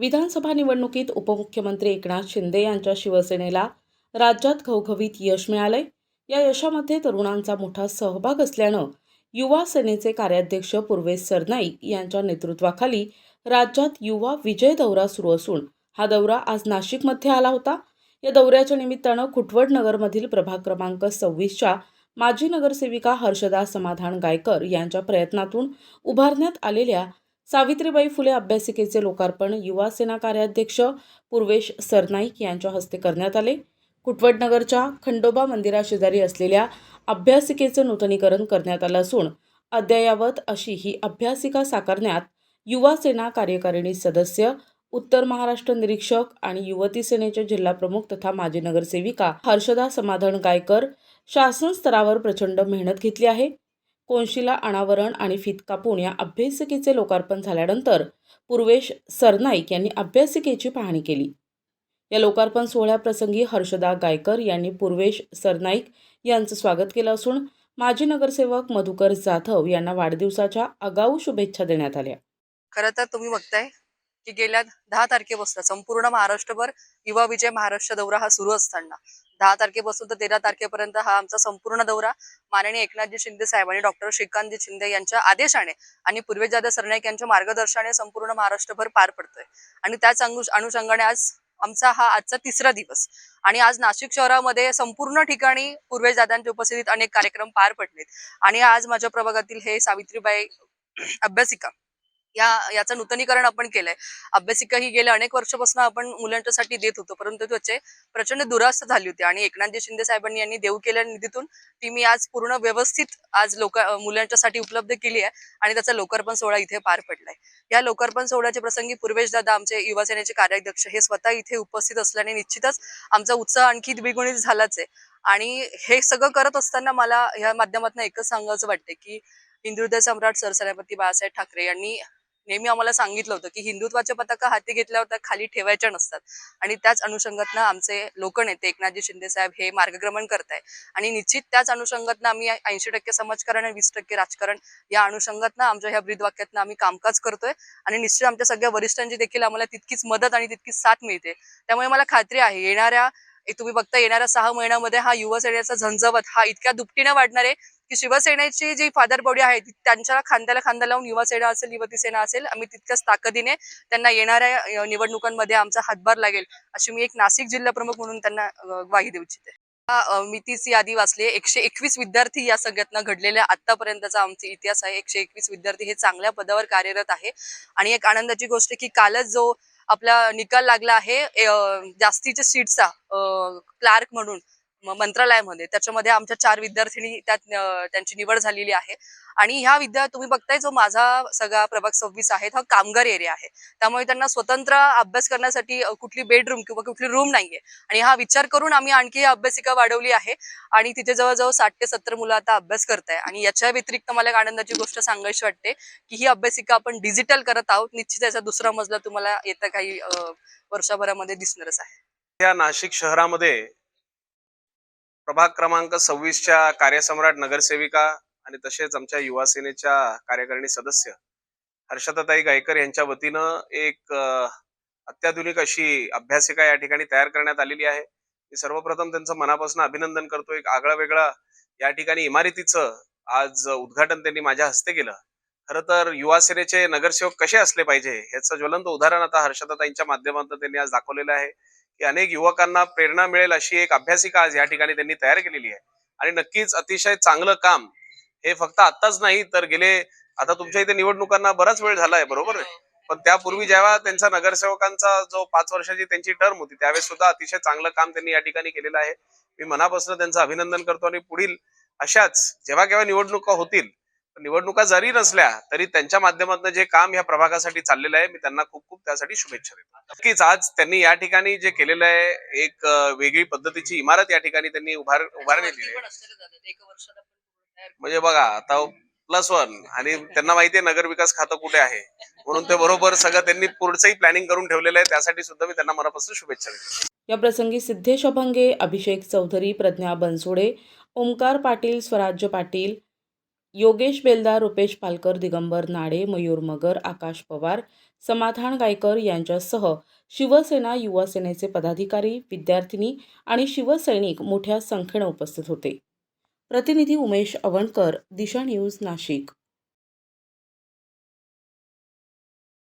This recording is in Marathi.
विधानसभा निवडणुकीत उपमुख्यमंत्री एकनाथ शिंदे यांच्या शिवसेनेला राज्यात घवघवीत यश मिळालंय. या यशामध्ये तरुणांचा मोठा सहभाग असल्यानं युवा सेनेचे कार्याध्यक्ष पूर्वेश सरनाईक यांच्या नेतृत्वाखाली राज्यात युवा विजय दौरा सुरू असून हा दौरा आज नाशिकमध्ये आला होता. या दौऱ्याच्या निमित्तानं खुटवड नगरमधील प्रभाग क्रमांक सव्वीसच्या माजी नगरसेविका हर्षदा समाधान गायकर यांच्या प्रयत्नातून उभारण्यात आलेल्या सावित्रीबाई फुले अभ्यासिकेचे लोकार्पण युवा सेना कार्याध्यक्ष पूर्वेश सरनाईक यांच्या हस्ते करण्यात आले. कुटवडनगरच्या खंडोबा मंदिराशेजारी असलेल्या अभ्यासिकेचं नूतनीकरण करण्यात आलं असून अद्ययावत अशी ही अभ्यासिका साकारण्यात युवा सेना कार्यकारिणी सदस्य उत्तर महाराष्ट्र निरीक्षक आणि युवती सेनेचे जिल्हाप्रमुख तथा माजी नगरसेविका हर्षदा समाधान गायकर शासन स्तरावर प्रचंड मेहनत घेतली आहे. कोनशिला अनावरण आणि फित कापून या अभ्यासिकेचे लोकार्पण झाल्यानंतर पूर्वेश सरनाईक यांनी अभ्यासिकेची पाहणी केली. या लोकार्पण सोहळ्याप्रसंगी हर्षदा गायकर यांनी पूर्वेश सरनाईक यांचं स्वागत केलं असून माजी नगरसेवक मधुकर जाधव यांना वाढदिवसाच्या आगाऊ शुभेच्छा देण्यात आल्या. खरं तर तुम्ही बघताय की गेल्या दहा तारखेपासून संपूर्ण महाराष्ट्रभर युवा विजय महाराष्ट्र दौरा हा सुरू असताना दहा तारखेपासून तर तेरा तारखेपर्यंत हा आमचा संपूर्ण दौरा माननीय एकनाथजी शिंदे साहेब आणि डॉक्टर श्रीकांतजी शिंदे यांच्या आदेशाने आणि पूर्वेजादा सरनाईक यांच्या मार्गदर्शनाने संपूर्ण महाराष्ट्रभर पार पडतोय. आणि त्याच अनुषंगाने आज आमचा हा आजचा तिसरा दिवस. आणि आज नाशिक शहरामध्ये संपूर्ण ठिकाणी पूर्वेजादांच्या उपस्थितीत अनेक कार्यक्रम पार पडलेत. आणि आज माझ्या प्रभागातील हे सावित्रीबाई अभ्यासिका या याचं नूतनीकरण आपण केलंय. अभ्यासिका ही गेल्या अनेक वर्षापासून आपण मुलांच्यासाठी देत होतो परंतु त्याचे प्रचंड दुरास्त झाली होती आणि एकनाथजी शिंदे साहेबांनी यांनी देऊ केलेल्या निधीतून ती मी आज पूर्ण व्यवस्थित आज लोक मुलांच्यासाठी उपलब्ध केली आहे आणि त्याचा लोकार्पण सोहळा इथे पार पडलाय. या लोकार्पण सोहळ्याच्या प्रसंगी पूर्वेश दादा आमचे युवा सेनेचे कार्याध्यक्ष हे स्वतः इथे उपस्थित असल्याने निश्चितच आमचा उत्साह आणखी द्विगुणित झालाच आहे. आणि हे सगळं करत असताना मला या माध्यमातून एकच सांगायचं वाटते की हिंदुदय सम्राट सरसेनापती बाळासाहेब ठाकरे यांनी नेहमी आम्हाला सांगितलं होतं की हिंदुत्वाच्या पताका हाती घेतल्यावर होत्या खाली ठेवायच्या नसतात. आणि त्याच अनुषंगातनं आमचे लोकनेते एकनाथजी शिंदे साहेब हे मार्गक्रमण करताय आणि निश्चित त्याच अनुषंगातनं आम्ही ऐंशी टक्के समाजकारण आणि वीस टक्के राजकारण या अनुषंगातनं आमच्या ह्या ब्रीदवाक्यातनं आम्ही कामकाज करतोय. आणि निश्चित आमच्या सगळ्या वरिष्ठांची देखील आम्हाला तितकीच मदत आणि तितकीच साथ मिळते. त्यामुळे मला खात्री आहे येणाऱ्या तुम्ही बघता येणाऱ्या सहा महिन्यामध्ये हा युवा सेनेचा झंझावत हा इतक्या दुपटीने वाढणार आहे की शिवसेनेची जी फादर बॉडी आहे त्यांच्या खांद्याला खांदा लावून युवा सेना असेल युवती सेना असेल आम्ही तितक्याच ताकदीने त्यांना येणाऱ्या निवडणुकांमध्ये आमचा हातभार लागेल अशी मी एक नाशिक जिल्हा प्रमुख म्हणून त्यांना ग्वाही देऊ इच्छिते. हा, मी तीच यादी वाचली एकशे एकवीस विद्यार्थी या सगळ्यातनं घडलेल्या आतापर्यंतचा आमचा इतिहास आहे. एकशे एकवीस विद्यार्थी हे चांगल्या पदावर कार्यरत आहे. आणि एक आनंदाची गोष्ट की कालच जो आपला निकाल लागला आहे जास्तीच्या सीटचा क्लार्क म्हणून मंत्रालयामध्ये. त्याच्यामध्ये आमच्या चार विद्यार्थिनी त्यात त्यांची निवड झालेली आहे. आणि ह्या विद्या तुम्ही बघताय जो माझा सगळा प्रभाग सव्वीस आहे हा कामगार एरिया आहे. त्यामुळे त्यांना स्वतंत्र अभ्यास करण्यासाठी कुठली बेडरूम किंवा कुठली रूम नाहीये. आणि हा विचार करून आम्ही आणखी अभ्यासिका वाढवली आहे. आणि तिथे जवळजवळ साठ ते सत्तर मुलं आता अभ्यास करताय. आणि याच्या व्यतिरिक्त मला एक आनंदाची गोष्ट सांगायची वाटते की ही अभ्यासिका आपण डिजिटल करत आहोत. निश्चित याचा दुसरा मजला तुम्हाला येत्या काही वर्षभरामध्ये दिसणारच आहे. या नाशिक शहरामध्ये प्रभाग क्रमांक सव्वीसच्या कार्यसम्राट नगरसेविका आणि तसेच आमच्या युवा सेनेच्या कार्यकारिणी सदस्य हर्षदाताई गायकर यांच्या वतीनं एक अत्याधुनिक अशी अभ्यासिका या ठिकाणी तयार करण्यात आलेली आहे. मी सर्वप्रथम त्यांचं मनापासून अभिनंदन करतो. एक आगळा वेगळं या ठिकाणी इमारतीचं आज उद्घाटन त्यांनी माझ्या हस्ते केलं. खरं तर युवा सेनेचे नगरसेवक कसे असले पाहिजे ह्याचं ज्वलंत उदाहरण आता हर्षदाताईंच्या माध्यमातून त्यांनी आज दाखवलेलं आहे. अनेक युवकांना प्रेरणा मिळेल अशी एक अभ्यासिका आज या ठिकाणी त्यांनी तयार केलेली आहे आणि नक्कीच अतिशय चांगलं काम हे फक्त आताच नाही तर गेले आता तुमच्या इथे निवडणुकांना बराच वेळ झालाय बरोबर आहे? पण त्यापूर्वी जेव्हा त्यांचा नगरसेवकांचा जो पाच वर्षाची त्यांची टर्म होती त्यावेळेस सुद्धा अतिशय चांगलं काम त्यांनी या ठिकाणी केलेलं आहे मी मनापासून त्यांचं अभिनंदन करतो आणि पुढील अशाच जेव्हा केव्हा निवडणुका होतील निवडणुका जरी नसल्या तरी त्यांच्या माध्यमातून जे काम या प्रभागासाठी चाललेलं आहे मी त्यांना खूप खूप त्यासाठी शुभेच्छा देतो. नक्कीच आज त्यांनी या ठिकाणी जे केलेलं आहे एक वेगळी पद्धतीची इमारत या ठिकाणी त्यांनी उभार उभारलेली आहे म्हणजे बघा आता प्लस वन आणि त्यांना माहिती आहे नगर विकास खातं कुठे आहे? म्हणून ते बरोबर सगळं त्यांनी पुढचंही प्लॅनिंग करून ठेवलेलं आहे त्यासाठी सुद्धा मी त्यांना मनापासून शुभेच्छा देतो. या प्रसंगी सिद्धेश अभंगे अभिषेक चौधरी प्रज्ञा बनसोडे ओमकार पाटील स्वराज्य पाटील योगेश बेलदार रुपेश पालकर दिगंबर नाडे मयूर मगर आकाश पवार समाधान गायकर यांच्यासह शिवसेना युवा सेनेचे पदाधिकारी विद्यार्थिनी आणि शिवसैनिक मोठ्या संख्येनं उपस्थित होते. प्रतिनिधी उमेश अवणकर दिशा न्यूज नाशिक.